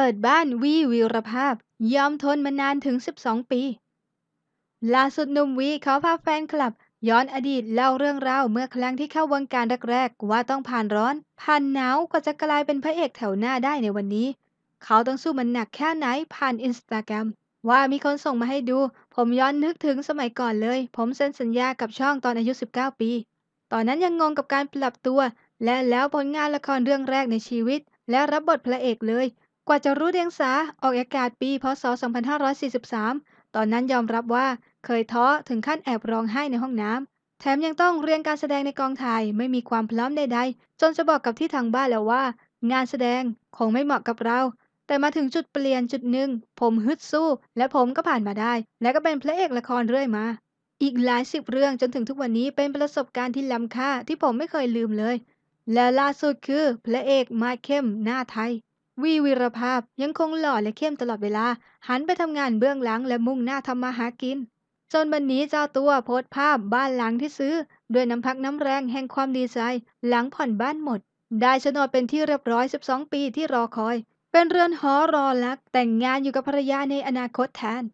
ปิดบ้านวีวีรภาพ ยอมทนมานานถึง 12 ปี ล่าสุดหนุ่มวีเขาพาแฟนคลับ ย้อนอดีตเล่าเรื่องราวเมื่อครั้งที่เข้าวงการแรกๆว่าต้องผ่านร้อน ผ่านหนาวกว่าจะกลายเป็นพระเอกแถวหน้าได้ในวันนี้ เขาต้องสู้มันหนักแค่ไหนผ่านอินสตาแกรมว่ามีคนส่งมาให้ดู ผมย้อนนึกถึงสมัยก่อนเลย ผมเซ็นสัญญากับช่องตอนอายุ 19 ปี ตอนนั้นยังงงกับการปรับตัว และแล้วผลงานละครเรื่องแรกในชีวิต และรับบทพระเอกเลย กว่าจะรู้เดียงสา ออกอากาศปี พศ 2543 ตอนนั้นยอมรับว่าเคยท้อถึงขั้นแอบร้องไห้ในห้องน้ำ แถมยังต้องเรียนการแสดงในกองถ่ายไม่มีความพร้อมใดๆ จนจะบอกกับที่ทางบ้านแล้วว่า งานแสดงคงไม่เหมาะกับเรา แต่มาถึงจุดเปลี่ยนจุดหนึ่ง ผมฮึดสู้ และผมก็ผ่านมาได้ และก็เป็นพระเอกละครเรื่อยมา อีกหลายสิบเรื่องจนถึงทุกวันนี้เป็นประสบการณ์ที่ล้ำค่าที่ผมไม่เคยลืมเลย และล่าสุดคือพระเอกมาเข้มหน้าไทย วีวีรภาพยังคงหล่อและเข้มตลอดเวลา หันไปทำงานเบื้องหลังและมุ่งหน้าทำมาหากิน จนวันนี้เจ้าตัวโพสต์ภาพบ้านหลังที่ซื้อ ด้วยน้ำพักน้ำแรงแห่งความดีใจ หลังผ่อนบ้านหมด ได้โฉนดเป็นที่เรียบร้อย 12 ปีที่รอคอย เป็นเรือนหอรอรัก แต่งงานอยู่กับภรรยาในอนาคตแทน